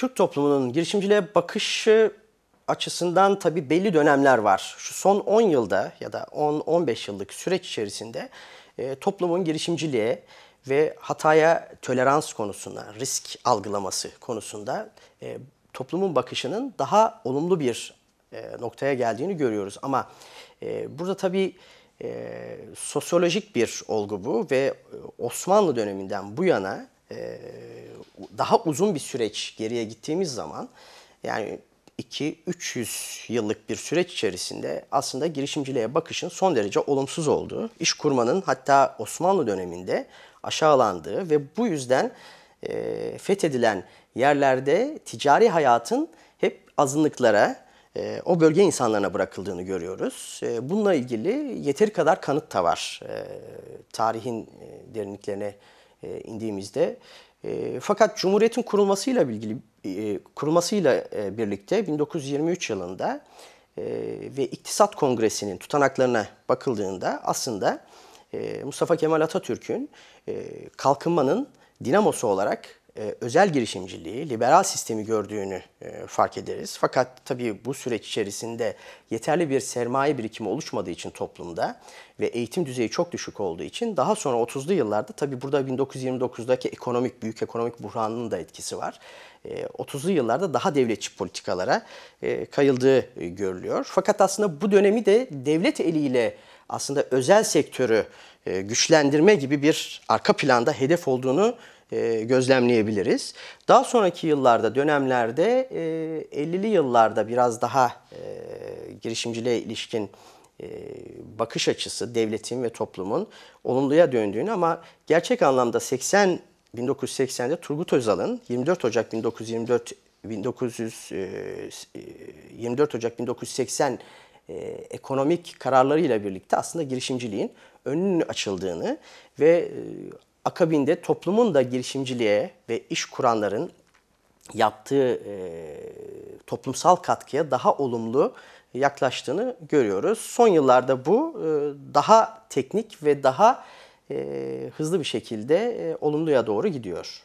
Türk toplumunun girişimciliğe bakışı açısından tabii belli dönemler var. Şu son 10 yılda ya da 10-15 yıllık süreç içerisinde e, toplumun girişimciliğe ve hataya tolerans konusunda, risk algılaması konusunda e, toplumun bakışının daha olumlu bir e, noktaya geldiğini görüyoruz. Ama burada tabii sosyolojik bir olgu bu ve Osmanlı döneminden bu yana daha uzun bir süreç geriye gittiğimiz zaman yani 2-300 yıllık bir süreç içerisinde aslında girişimciliğe bakışın son derece olumsuz olduğu, iş kurmanın hatta Osmanlı döneminde aşağılandığı ve bu yüzden e, fethedilen yerlerde ticari hayatın hep azınlıklara, e, o bölge insanlarına bırakıldığını görüyoruz. E, bununla ilgili yeteri kadar kanıt da var e, tarihin e, derinliklerine e, indiğimizde. E, fakat Cumhuriyet'in kurulmasıyla ilgili e, kurulmasıyla e, birlikte 1923 yılında e, ve İktisat Kongresi'nin tutanaklarına bakıldığında aslında e, Mustafa Kemal Atatürk'ün e, kalkınmanın dinamosu olarak e, özel girişimciliği, liberal sistemi gördüğünü e, fark ederiz. Fakat tabii bu süreç içerisinde yeterli bir sermaye birikimi oluşmadığı için toplumda ve eğitim düzeyi çok düşük olduğu için daha sonra 30'lu yıllarda tabii burada 1929'daki ekonomik, büyük ekonomik buhranının da etkisi var. 30'lu yıllarda daha devletçi politikalara kayıldığı görülüyor. Fakat aslında bu dönemi de devlet eliyle aslında özel sektörü güçlendirme gibi bir arka planda hedef olduğunu e, gözlemleyebiliriz. Daha sonraki yıllarda, dönemlerde 50'li e, yıllarda biraz daha e, girişimciliğe ilişkin bakış açısı devletin ve toplumun olumluya döndüğünü ama gerçek anlamda 80 1980'de Turgut Özal'ın 24 Ocak 1924 1900 24 Ocak 1980 ekonomik kararlarıyla birlikte aslında girişimciliğin önünün açıldığını ve akabinde toplumun da girişimciliğe ve iş kuranların yaptığı e, toplumsal katkıya daha olumlu yaklaştığını görüyoruz. Son yıllarda bu e, daha teknik ve daha e, hızlı bir şekilde e, olumluya doğru gidiyor.